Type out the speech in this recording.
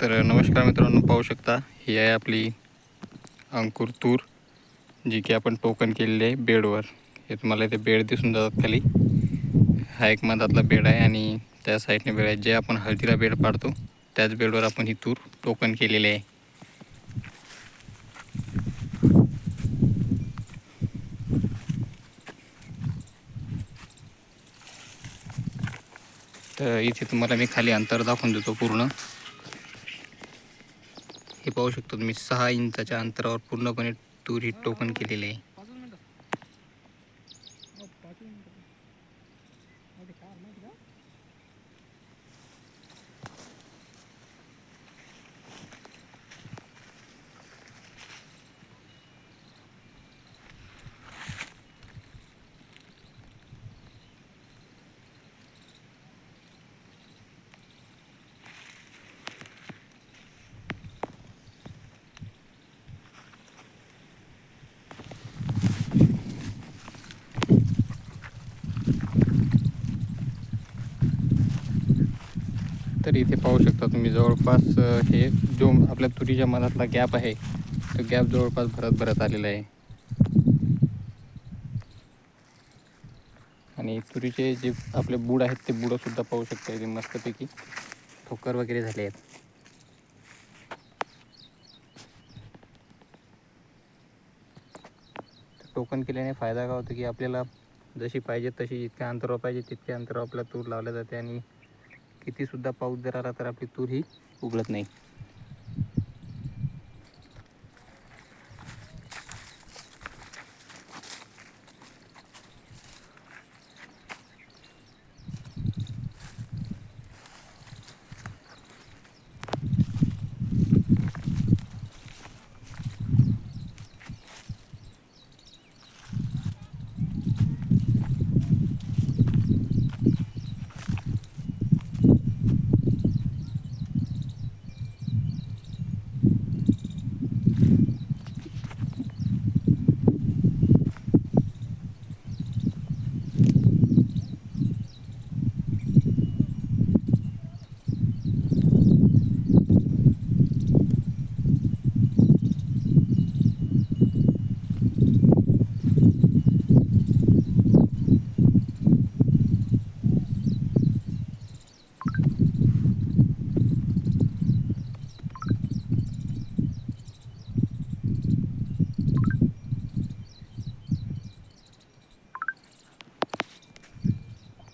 तर नमस्कार मित्रांनो पाहू शकता ही आहे आपली अंकुर तूर जी की आपण टोकन केलेली आहे बेडवर. हे तुम्हाला इथे बेड दिसून जातात खाली. हा एक मधातला बेड आहे आणि त्या साईडने बेड आहे जे आपण हळदीला बेड पाडतो त्याच बेडवर आपण ही तूर टोकन केलेली आहे. तर इथे तुम्हाला मी खाली अंतर दाखवून देतो पूर्ण. हे पाहू शकतो तुम्ही. सहा इंचाच्या अंतरावर पूर्णपणे तूर ही टोकन केलेली आहे पाचच मिनिटं हो पाचच मिनिटं अहो, ते काय माहिती का तर इथे पाहू शकता तुम्ही जवळपास हे जो आपल्या तुरीच्या मधातला गॅप आहे तो गॅप जवळपास भरत भरत आलेला आहे. आणि तुरीचे जे आपले बुड आहेत ते बुडंसुद्धा पाहू शकता इथे मस्तपैकी. ठोकर वगैरे झाले आहेत. तर टोकन केल्याने फायदा काय होतो की आपल्याला जशी पाहिजे तशी जितक्या अंतरावर पाहिजे तितक्या अंतरावर आपल्याला तूर लावल्या जाते आणि कितीसुद्धा पाऊस जर आला तर आपली तूर ही उघडत नाही.